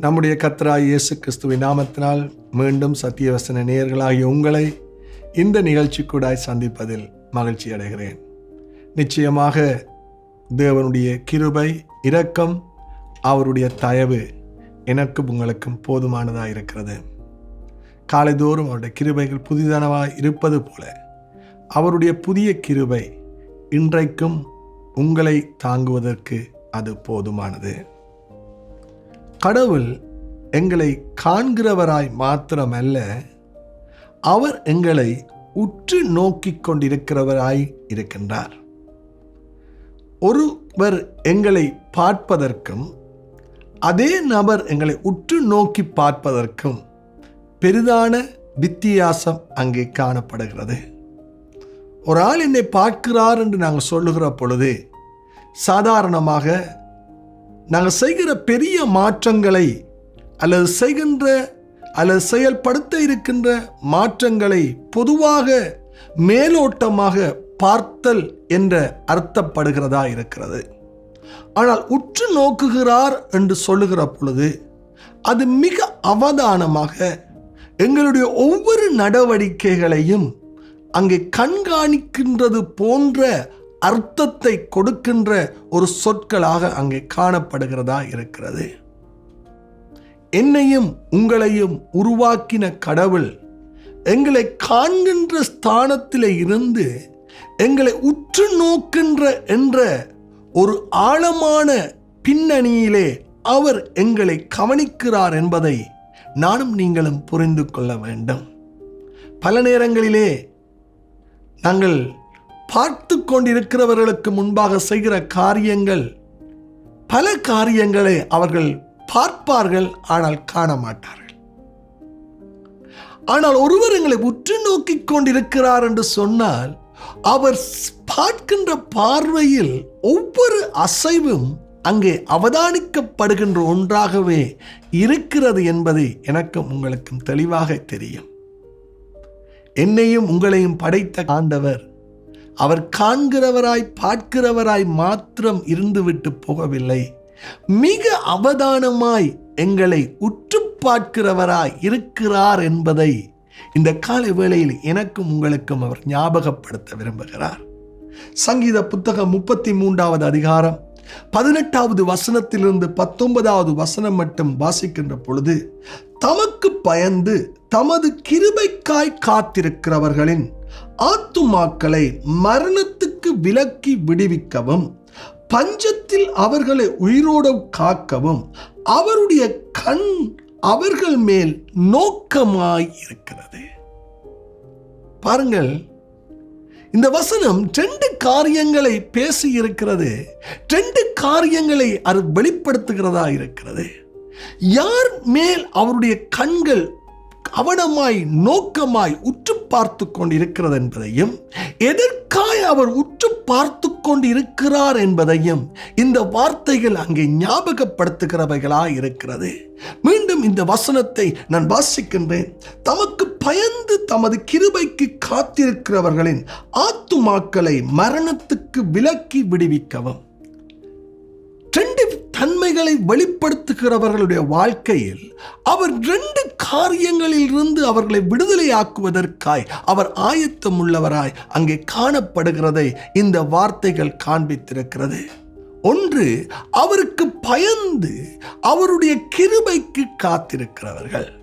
நம்முடைய கத்ரா இயேசு கிறிஸ்துவின் நாமத்தினால் மீண்டும் சத்தியவசன நேயர்களாகிய உங்களை இந்த நிகழ்ச்சி கூடாய் சந்திப்பதில் மகிழ்ச்சி அடைகிறேன். நிச்சயமாக தேவனுடைய கிருபை இரக்கம் அவருடைய தயவு எனக்கும் உங்களுக்கும் போதுமானதாக இருக்கிறது. காலைதோறும் அவருடைய கிருபைகள் புதிதானவாய் இருப்பது போல அவருடைய புதிய கிருபை இன்றைக்கும் உங்களை தாங்குவதற்கு அது போதுமானது. கடவுள் எங்களை காண்கிறவராய் மாத்திரமல்ல அவர் எங்களை உற்று நோக்கிக் கொண்டிருக்கிறவராய் இருக்கின்றார். ஒருவர் எங்களை பார்ப்பதற்கும் அதே நபர் எங்களை உற்று நோக்கி பார்ப்பதற்கும் பெரிதான வித்தியாசம் அங்கே காணப்படுகிறது. ஒரு ஆள் என்னை பார்க்கிறார் என்று நாங்கள் சொல்லுகிற பொழுது சாதாரணமாக நாங்கள் செய்கிற பெரிய மாற்றங்களை அல்லது செய்கின்ற அல்லது செயல்படுத்த இருக்கின்ற மாற்றங்களை பொதுவாக மேலோட்டமாக பார்த்தல் என்ற அர்த்தப்படுகிறதா இருக்கிறது. ஆனால் உற்று நோக்குகிறார் என்று சொல்லுகிற பொழுது அது மிக அவதானமாக எங்களுடைய ஒவ்வொரு நடவடிக்கைகளையும் அங்கே கண்காணிக்கின்றது போன்ற அர்த்தத்தை கொடுக்கின்ற ஒரு சொற்களாக அங்கே காணப்படுகிறதா இருக்கிறது. என்னையும் உங்களையும் உருவாக்கின கடவுள் எங்களை காண்கின்ற ஸ்தானத்திலே இருந்து எங்களை உற்று நோக்கின்ற என்ற ஒரு ஆழமான பின்னணியிலே அவர் எங்களை கவனிக்கிறார் என்பதை நானும் நீங்களும் புரிந்து கொள்ள வேண்டும். பல நேரங்களிலே நாங்கள் பார்த்து கொண்டிருக்கிறவர்களுக்கு முன்பாக செய்கிற காரியங்கள் பல காரியங்களை அவர்கள் பார்ப்பார்கள் ஆனால் காண மாட்டார்கள் ஆனால் ஒருவர் எங்களை உற்று நோக்கி கொண்டிருக்கிறார் என்று சொன்னால் அவர் பார்க்கின்ற பார்வையில் ஒவ்வொரு அசைவும் அங்கே அவதானிக்கப்படுகின்ற ஒன்றாகவே இருக்கிறது என்பது எனக்கும் உங்களுக்கும் தெளிவாக தெரியும். என்னையும் உங்களையும் படைத்த ஆண்டவர் அவர் காண்கிறவராய் பார்க்கிறவராய் மாத்திரம் இருந்துவிட்டு போகவில்லை. மிக அவதானமாய் எங்களை உற்று பார்க்கிறவராய் இருக்கிறார் என்பதை இந்த காலை வேளையில் எனக்கும் உங்களுக்கும் அவர் ஞாபகப்படுத்த விரும்புகிறார். சங்கீத புத்தகம் முப்பத்தி மூன்றாவது அதிகாரம் பதினெட்டாவது வசனத்திலிருந்து பத்தொன்பதாவது வசனம் மட்டும் வாசிக்கின்ற பொழுது தமக்கு பயந்து தமது கிருபைக்காய் காத்திருக்கிறவர்களின் ஆத்துமாக்களை மரணத்துக்கு விலக்கி விடுவிக்கவும் பஞ்சத்தில் அவர்களை உயிரோடு காக்கவும் அவருடைய கண் அவர்கள் மேல் நோக்கமாய் இருக்கிறது. பாருங்கள் இந்த வசனம் ரெண்டு காரியங்களை பேசி இருக்கிறது ரெண்டு காரியங்களை அது வெளிப்படுத்துகிறதா இருக்கிறது. யார் மேல் அவருடைய கண்கள் கவனமாய் நோக்கமாய் உற்று பார்த்து கொண்டிருக்கிறது என்பதையும் எதற்காய் அவர் உற்று பார்த்து கொண்டு இருக்கிறார் என்பதையும் இந்த வார்த்தைகள் அங்கே ஞாபகப்படுத்துகிறவைகளாய் இருக்கிறது. மீண்டும் இந்த வசனத்தை நான் வாசிக்கின்றேன். தமக்கு பயந்து தமது கிருபைக்கு காத்திருக்கிறவர்களின் ஆத்துமாக்களை மரணத்துக்கு விலக்கி விடுவிக்கவும். ரெண்டு தன்மைகளை வெளிப்படுத்துகிறவர்களுடைய வாழ்க்கையில் அவர் ரெண்டு காரியங்களில் இருந்து அவர்களை விடுதலையாக்குவதற்காய் அவர் ஆயத்தம் உள்ளவராய் அங்கே காணப்படுகிறதை இந்த வார்த்தைகள் காண்பித்திருக்கிறது. ஒன்று அவருக்கு பயந்து அவருடைய கிருபைக்கு காத்திருக்கிறவர்கள்.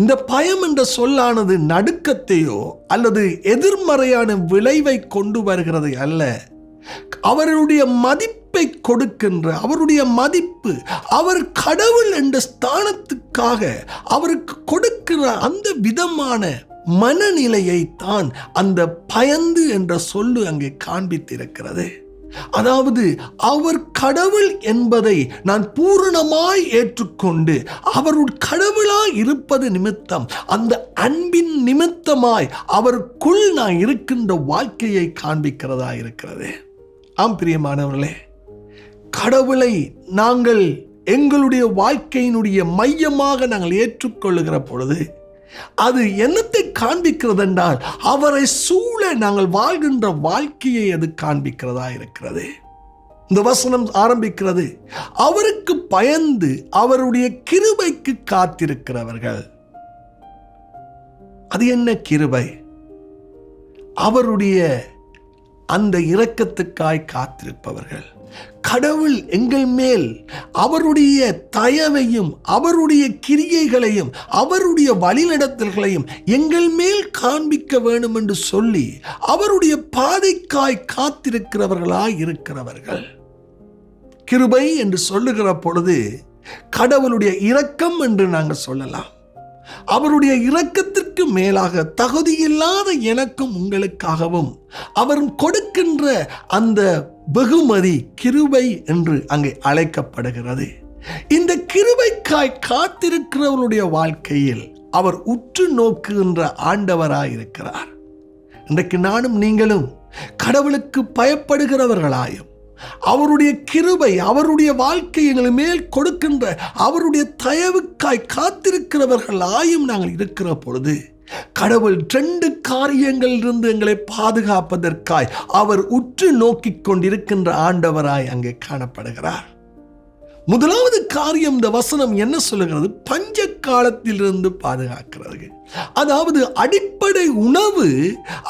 இந்த பயம் என்ற சொல்லானது நடுக்கத்தையோ அல்லது எதிர்மறையான விளைவை கொண்டு வருகிறது அல்ல. அவருடைய மதிப்பை கொடுக்கின்ற அவருடைய மதிப்பு அவர் கடவுள் என்ற ஸ்தானத்துக்காக அவருக்கு கொடுக்கிற அந்த விதமான மனநிலையை தான் அந்த பயந்து என்ற சொல்லு அங்கே காண்பித்திருக்கிறது. அதாவது அவர் கடவுள் என்பதை நான் பூரணமாய் ஏற்றுக்கொண்டு அவருடைய கடவுளாய் இருப்பது நிமித்தம் அந்த அன்பின் நிமித்தமாய் அவருக்குள் நான் இருக்கின்ற வாழ்க்கையை காண்பிக்கிறதா இருக்கிறது. ஆம் பிரியமானவர்களே கடவுளை நாங்கள் எங்களுடைய வாழ்க்கையினுடைய மையமாக நாங்கள் ஏற்றுக்கொள்ளுகிற பொழுது அது என்னத்தை காண்பிக்கிறது என்றால் அவரை சூழ நாங்கள் வாழ்கின்ற வாழ்க்கையை அது காண்பிக்கிறதா இருக்கிறது. இந்த வசனம் ஆரம்பிக்கிறது அவருக்கு பயந்து அவருடைய கிருபைக்கு காத்திருக்கிறவர்கள். அது என்ன கிருபை? அவருடைய அந்த இரக்கத்துக்காய் காத்திருப்பவர்கள். கடவுள் எங்கள் மேல் அவருடைய தயவையும் அவருடைய கிரியைகளையும் அவருடைய வழிநடத்தல்களையும் எங்கள் மேல் காண்பிக்க வேண்டும் என்று சொல்லி அவருடைய பாதைக்காய் காத்திருக்கிறவர்களாய் இருக்கிறவர்கள். கிருபை என்று சொல்லுகிற பொழுது கடவுளுடைய இரக்கம் என்று நாங்கள் சொல்லலாம். அவருடைய இரக்கத்திற்கு மேலாக தகுதியில்லாத எனக்கும் உங்களுக்காகவும் அவர் கொடுக்கின்ற அந்த வெகுமதி கிருபை என்று அங்கே அழைக்கப்படுகிறது. இந்த கிருபைக்காய் காத்திருக்கிறவருடைய வாழ்க்கையில் அவர் உற்று நோக்குகின்ற ஆண்டவராயிருக்கிறார். இன்றைக்கு நானும் நீங்களும் கடவுளுக்கு பயப்படுகிறவர்களாயும் அவருடைய கிருபை அவருடைய வாழ்க்கை எங்கள் மேல் கொடுக்கின்ற அவருடைய தயவுக்காய் காத்திருக்கிறவர்களாயும் நாங்கள் இருக்கிற பொழுது கடவுள் ரெண்டு காரியங்களிலிருந்து எங்களை பாதுகாப்பதற்காய் அவர் உற்று நோக்கிக் கொண்டிருக்கின்ற ஆண்டவராய் அங்கே காணப்படுகிறார். முதலாவது காரியம் இந்த வசனம் என்ன சொல்லுகிறது? பஞ்ச காலத்திலிருந்து பாதுகாக்கிறது. அதாவது அடிப்படை உணவு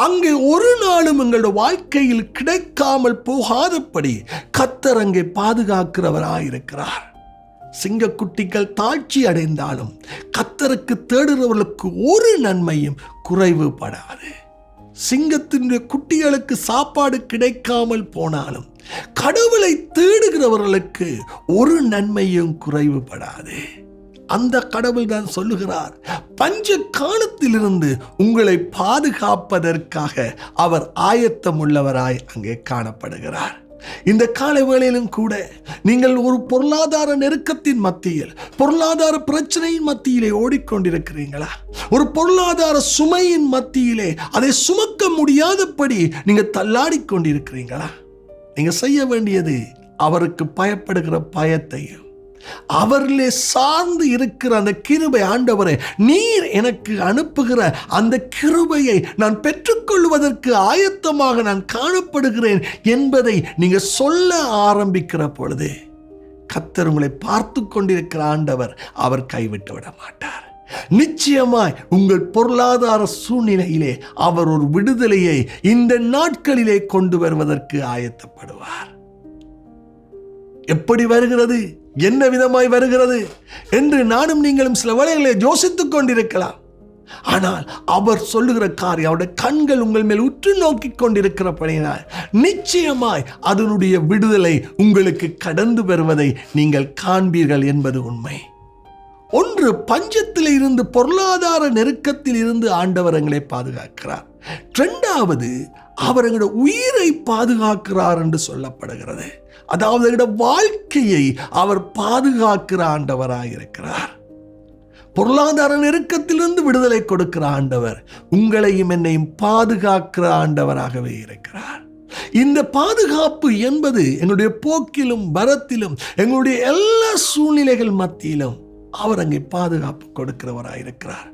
அங்கே ஒரு நாளும் எங்களோட வாழ்க்கையில் கிடைக்காமல் போகாதபடி கத்தர் அங்கே பாதுகாக்கிறவராயிருக்கிறார். சிங்கக்குட்டிகள் தாழ்ச்சி அடைந்தாலும் கத்தருக்கு தேடுறவர்களுக்கு ஒரு நன்மையும் குறைவுபடாது. சிங்கத்தினுடைய குட்டிகளுக்கு சாப்பாடு கிடைக்காமல் போனாலும் கடவுளை தேடுகிறவர்களுக்கு ஒரு நன்மையும் குறைவுபடாது. அந்த கடவுள் தான் சொல்லுகிறார் பஞ்ச காலத்திலிருந்து உங்களை பாதுகாப்பதற்காக அவர் ஆயத்தம் உள்ளவராய் அங்கே காணப்படுகிறார். இந்த காலை வேளையிலும் கூட நீங்கள் ஒரு பொருளாதார நெருக்கத்தின் மத்தியில் பொருளாதார பிரச்சனையின் மத்தியிலே ஓடிக்கொண்டிருக்கிறீங்களா ஒரு பொருளாதார சுமையின் மத்தியிலே அதை சுமக்க முடியாதபடி நீங்க தள்ளாடி கொண்டிருக்கிறீங்களா நீங்கள் செய்ய வேண்டியது அவருக்கு பயப்படுகிற பயத்தையும் அவரிலே சார்ந்து இருக்கிற அந்த கிருபை ஆண்டவரை நீர் எனக்கு அனுப்புகிற அந்த கிருபையை நான் பெற்றுக்கொள்வதற்கு ஆயத்தமாக நான் காணப்படுகிறேன் என்பதை நீங்கள் சொல்ல ஆரம்பிக்கிற பொழுது கத்தர் உங்களை பார்த்து கொண்டிருக்கிற ஆண்டவர் அவர் கைவிட்டு விட மாட்டார். நிச்சயமாய் உங்கள் பொருளாதார சூழ்நிலையிலே அவர் ஒரு விடுதலையை இந்த நாட்களிலே கொண்டு வருவதற்கு ஆயத்தப்படுவார். எப்படி வருகிறது? என்ன விதமாய் வருகிறது? என்று நானும் நீங்களும் சில வேளைகளை யோசித்துக் கொண்டிருக்கலாம். ஆனால் அவர் சொல்லுகிற காரியம் அவருடைய கண்கள் உங்கள் மேல் உற்று நோக்கி கொண்டிருக்கிறபடியினால் நிச்சயமாய் அதனுடைய விடுதலை உங்களுக்கு கடந்து வருவதை நீங்கள் காண்பீர்கள் என்பது உண்மை. ஒன்று பஞ்சத்தில் இருந்து பொருளாதார நெருக்கத்தில் இருந்து ஆண்டவர் எங்களை பாதுகாக்கிறார். ரெண்டாவது அவர் எங்களோட உயிரை பாதுகாக்கிறார் என்று சொல்லப்படுகிறது. அதாவது எங்களோட வாழ்க்கையை அவர் பாதுகாக்கிற ஆண்டவராக இருக்கிறார். பொருளாதார நெருக்கத்திலிருந்து விடுதலை கொடுக்கிற ஆண்டவர் உங்களையும் என்னையும் பாதுகாக்கிற ஆண்டவராகவே இருக்கிறார். இந்த பாதுகாப்பு என்பது எங்களுடைய போக்கிலும் பரத்திலும் எங்களுடைய எல்லா சூழ்நிலைகள் மத்தியிலும் அவர் அங்கே பாதுகாப்பு கொடுக்கிறவராயிருக்கிறார்.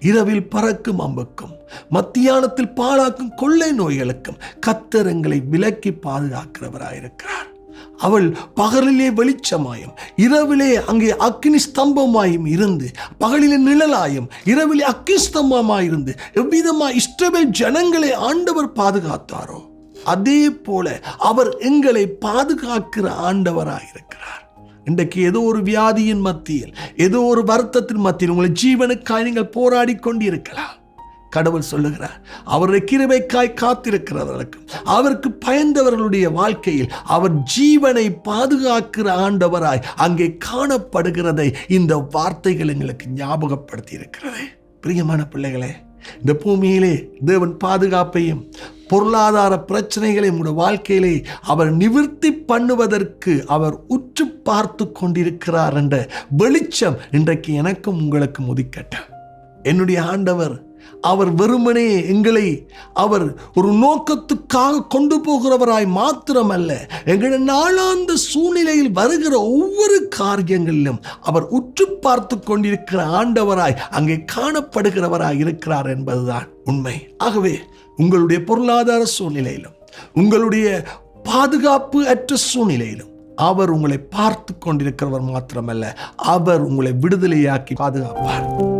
இரவில் பறக்கும் அம்புக்கும் மத்தியானத்தில் பாழாக்கும் கொள்ளை நோய்களுக்கும் கத்தரங்களை விலக்கி பாதுகாக்கிறவராயிருக்கிறார். அவள் பகலிலே வெளிச்சமாயும் இரவிலே அங்கே அக்னி ஸ்தம்பமாயும் இருந்து பகலிலே நிழலாயும் இரவிலே அக்னி ஸ்தம்பமாயிருந்து எவ்விதமா இஷ்டவேல் ஜனங்களை ஆண்டவர் பாதுகாத்தாரோ அதே போல அவர் எங்களை பாதுகாக்கிற ஆண்டவராயிருக்கிறார். இன்றைக்கு ஏதோ ஒரு வியாதியின் மத்தியில் ஏதோ ஒரு வருத்தத்தின் மத்தியில் உங்களை ஜீவனுக்காய் நீங்கள் போராடி கொண்டிருக்கலாம். கடவுள் சொல்லுகிறார் அவருடைய கிருபைக்காய் காத்திருக்கிறவர்களுக்கும் அவருக்கு பயந்தவர்களுடைய வாழ்க்கையில் அவர் ஜீவனை பாதுகாக்கிற ஆண்டவராய் அங்கே காணப்படுகிறதை இந்த வார்த்தைகள் எங்களுக்கு ஞாபகப்படுத்தி இருக்கிறது பிரியமான பிள்ளைகளே இந்த பூமியிலே தேவன் பாதுகாப்பையும் பொருளாதார பிரச்சனைகளை உங்களுடைய வாழ்க்கையிலே அவர் நிவர்த்தி பண்ணுவதற்கு அவர் உற்று பார்த்து கொண்டிருக்கிறார் என்ற வெளிச்சம் இன்றைக்கு எனக்கும் உங்களுக்கும் உதிக்கட்டும். என்னுடைய ஆண்டவர் அவர் வெறுமனே எங்களை அவர் ஒரு நோக்கத்துக்காக கொண்டு போகிறவராய் மாத்திரமல்ல எங்களை நாளாந்த சூழ்நிலையில் வருகிற ஒவ்வொரு காரியங்களிலும் அவர் உற்று பார்த்து கொண்டிருக்கிற ஆண்டவராய் அங்கே காணப்படுகிறவராய் இருக்கிறார் என்பதுதான் உண்மை. ஆகவே உங்களுடைய பொருளாதார சூழ்நிலையிலும் உங்களுடைய பாதுகாப்பு அற்ற சூழ்நிலையிலும் அவர் உங்களை பார்த்து கொண்டிருக்கிறவர் மாத்திரமல்ல அவர் உங்களை விடுதலையாக்கி பாதுகாப்பார்.